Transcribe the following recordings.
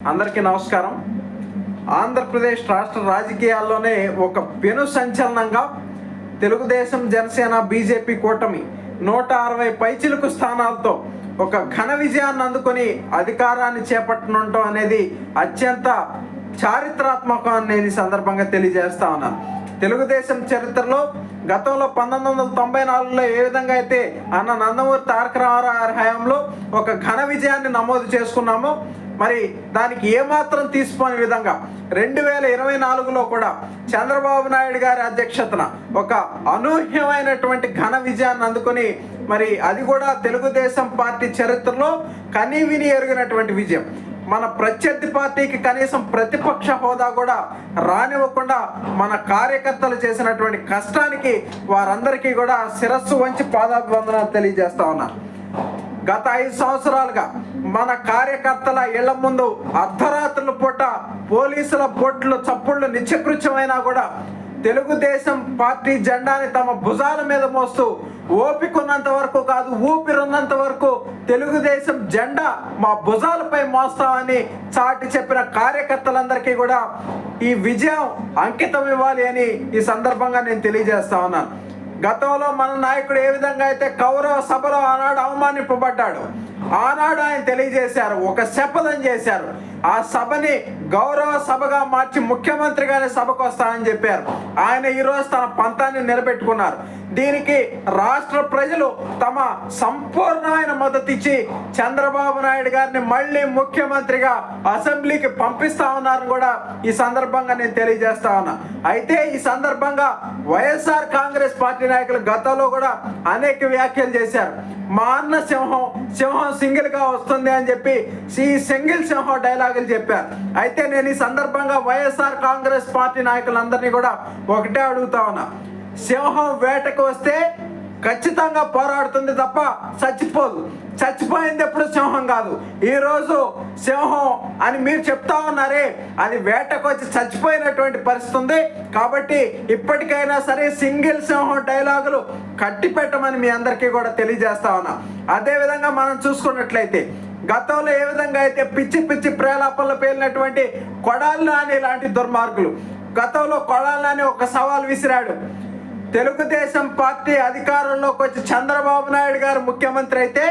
అందరికీ నమస్కారం. ఆంధ్రప్రదేశ్ రాష్ట్ర రాజకీయాల్లోనే ఒక పెను సంచలనంగా తెలుగుదేశం జనసేన బీజేపీ కూటమి నూట అరవై పైచిలుకు స్థానాలతో ఒక ఘన విజయాన్ని అందుకొని అధికారాన్ని చేపట్టనుండటం అనేది అత్యంత చారిత్రాత్మకం అనేది సందర్భంగా తెలియజేస్తా ఉన్నాను తెలుగుదేశం చరిత్రలో గతంలో పంతొమ్మిది వందల తొంభై నాలుగులో ఏ విధంగా అయితే అన్న నందమూరి తారక రామారావు హయాంలో ఒక ఘన విజయాన్ని నమోదు చేసుకున్నామో మరి దానికి ఏమాత్రం తీసుకోని విధంగా రెండు వేల ఇరవై నాలుగులో కూడా చంద్రబాబు నాయుడు గారి అధ్యక్షతన ఒక అనూహ్యమైనటువంటి ఘన విజయాన్ని అందుకొని మరి అది కూడా తెలుగుదేశం పార్టీ చరిత్రలో కనీ విని ఎరిగినటువంటి విజయం. మన ప్రత్యర్థి పార్టీకి కనీసం ప్రతిపక్ష హోదా కూడా రానివ్వకుండా మన కార్యకర్తలు చేసినటువంటి కష్టానికి వారందరికీ కూడా శిరస్సు వంచి పాదాభివందనాలు తెలియజేస్తా ఉన్నా. గత ఐదు సంవత్సరాలుగా మన కార్యకర్తల ఇళ్ళ ముందు అర్ధరాత్రుల పూట పోలీసుల బొట్లు చప్పుళ్ళు నిత్యకృత్యమైనా కూడా తెలుగుదేశం పార్టీ జెండాని తమ భుజాల మీద మోస్తూ ఓపికన్నంత వరకు కాదు ఊపిరున్నంత వరకు తెలుగుదేశం జెండా మా భుజాలపై మోస్తామని చాటి చెప్పిన కార్యకర్తలందరికీ కూడా ఈ విజయం అంకితం ఇవ్వాలి అని ఈ సందర్భంగా నేను తెలియజేస్తా ఉన్నాను. గతంలో మన నాయకుడు ఏ విధంగా అయితే కౌరవ సభలో ఆనాడు అవమానింపబడ్డాడు ఆనాడు ఆయన తెలియజేశారు ఒక శపథం చేశారు. ఆ సభని గౌరవ సభగా మార్చి ముఖ్యమంత్రి గారి సభకు వస్తానని చెప్పారు. ఆయన ఈరోజు తన పంతాన్ని నిలబెట్టుకున్నారు. దీనికి రాష్ట్ర ప్రజలు తమ సంపూర్ణమైన మద్దతు ఇచ్చి చంద్రబాబు నాయుడు గారిని మళ్ళీ ముఖ్యమంత్రిగా అసెంబ్లీకి పంపిస్తా ఉన్నారని కూడా ఈ సందర్భంగా నేను తెలియజేస్తా ఉన్నా. అయితే ఈ సందర్భంగా వైఎస్ఆర్ కాంగ్రెస్ పార్టీ నాయకులు గతంలో కూడా అనేక వ్యాఖ్యలు చేశారు. మా అన్న సింహం సింహం సింగిల్గా వస్తుంది అని చెప్పి ఈ సింగిల్ సింహం డైలాగులు చెప్పారు. అయితే నేను ఈ సందర్భంగా వైఎస్ఆర్ కాంగ్రెస్ పార్టీ నాయకులందరినీ కూడా ఒకటే అడుగుతా ఉన్నా. సింహం వేటకు వస్తే ఖచ్చితంగా పోరాడుతుంది తప్ప చచ్చిపోదు. చచ్చిపోయింది ఎప్పుడు సింహం కాదు. ఈరోజు సింహం అని మీరు చెప్తా ఉన్నారే అది వేటకు వచ్చి చచ్చిపోయినటువంటి పరిస్థితి ఉంది. కాబట్టి ఇప్పటికైనా సరే సింగిల్ సింహం డైలాగులు కట్టి పెట్టమని మీ అందరికీ కూడా తెలియజేస్తా ఉన్నా. అదేవిధంగా మనం చూసుకున్నట్లయితే గతంలో ఏ విధంగా అయితే పిచ్చి పిచ్చి ప్రేలాపల్లో పేలినటువంటి కొడాలి నాని లాంటి దుర్మార్గులు గతంలో కొడాలి నాని ఒక సవాల్ విసిరాడు. తెలుగుదేశం పార్టీ అధికారంలోకి వచ్చి చంద్రబాబు నాయుడు గారు ముఖ్యమంత్రి అయితే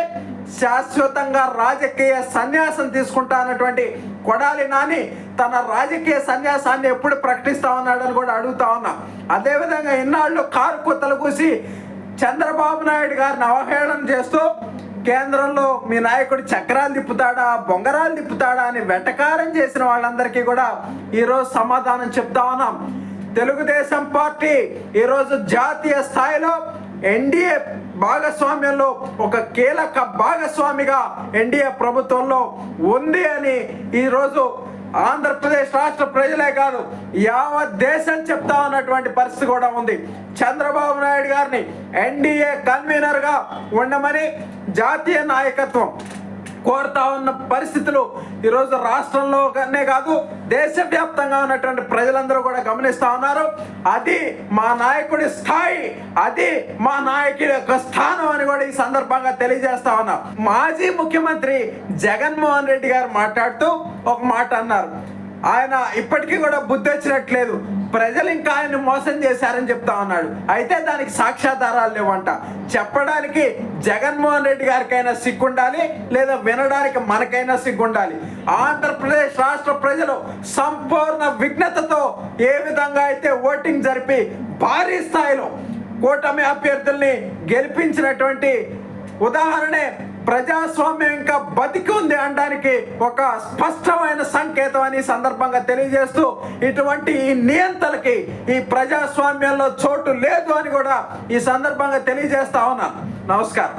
శాశ్వతంగా రాజకీయ సన్యాసం తీసుకుంటా అన్నటువంటి కొడాలి నాని తన రాజకీయ సన్యాసాన్ని ఎప్పుడు ప్రకటిస్తా ఉన్నాడని కూడా అడుగుతా ఉన్నా. అదేవిధంగా ఇన్నాళ్ళు కారు కుత్తలు కూసి చంద్రబాబు నాయుడు గారిని అవహేళన చేస్తూ కేంద్రంలో మీ నాయకుడు చక్రాలు తిప్పుతాడా బొంగరాలు తిప్పుతాడా అని వెటకారం చేసిన వాళ్ళందరికీ కూడా ఈరోజు సమాధానం చెప్తా ఉన్నాం. తెలుగుదేశం పార్టీ ఈరోజు జాతీయ స్థాయిలో ఎన్డీఏ భాగస్వామ్యంలో ఒక కీలక భాగస్వామిగా ఎన్డీఏ ప్రభుత్వంలో ఉంది అని ఈరోజు ఆంధ్రప్రదేశ్ రాష్ట్ర ప్రజలే కాదు యావత్ దేశం చెప్తా ఉన్నటువంటి పరిస్థితి కూడా ఉంది. చంద్రబాబు నాయుడు గారిని ఎన్డీఏ కన్వీనర్గా ఉండమని జాతీయ నాయకత్వం కోరుతా ఉన్న పరిస్థితులు ఈరోజు రాష్ట్రంలోనే కాదు దేశవ్యాప్తంగా ఉన్నటువంటి ప్రజలందరూ కూడా గమనిస్తా ఉన్నారు. అది మా నాయకుడి స్థాయి అది మా నాయకుడి యొక్క స్థానం అని కూడా ఈ సందర్భంగా తెలియజేస్తా ఉన్నా. మాజీ ముఖ్యమంత్రి జగన్మోహన్ రెడ్డి గారు మాట్లాడుతూ ఒక మాట అన్నారు. ఆయన ఇప్పటికీ కూడా బుద్ధి వచ్చినట్లేదు. ప్రజలు ఇంకా ఆయన్ని మోసం చేశారని చెప్తా ఉన్నాడు. అయితే దానికి సాక్ష్యాధారాలు లేవంట. చెప్పడానికి జగన్మోహన్ రెడ్డి గారికైనా సిగ్గుండాలి లేదా వినడానికి మనకైనా సిగ్గుండాలి. ఆంధ్రప్రదేశ్ రాష్ట్ర ప్రజలు సంపూర్ణ విఘ్నతతో ఏ విధంగా అయితే ఓటింగ్ జరిపి భారీ స్థాయిలో కూటమి అభ్యర్థుల్ని గెలిపించినటువంటి ఉదాహరణే ప్రజాస్వామ్యం ఇంకా బతికి ఉంది అనడానికి ఒక స్పష్టమైన సంకేతం అని సందర్భంగా తెలియజేస్తూ ఇటువంటి ఈ నియంతలకి ఈ ప్రజాస్వామ్యంలో చోటు లేదు అని కూడా ఈ సందర్భంగా తెలియజేస్తా ఉన్నాను నమస్కారం.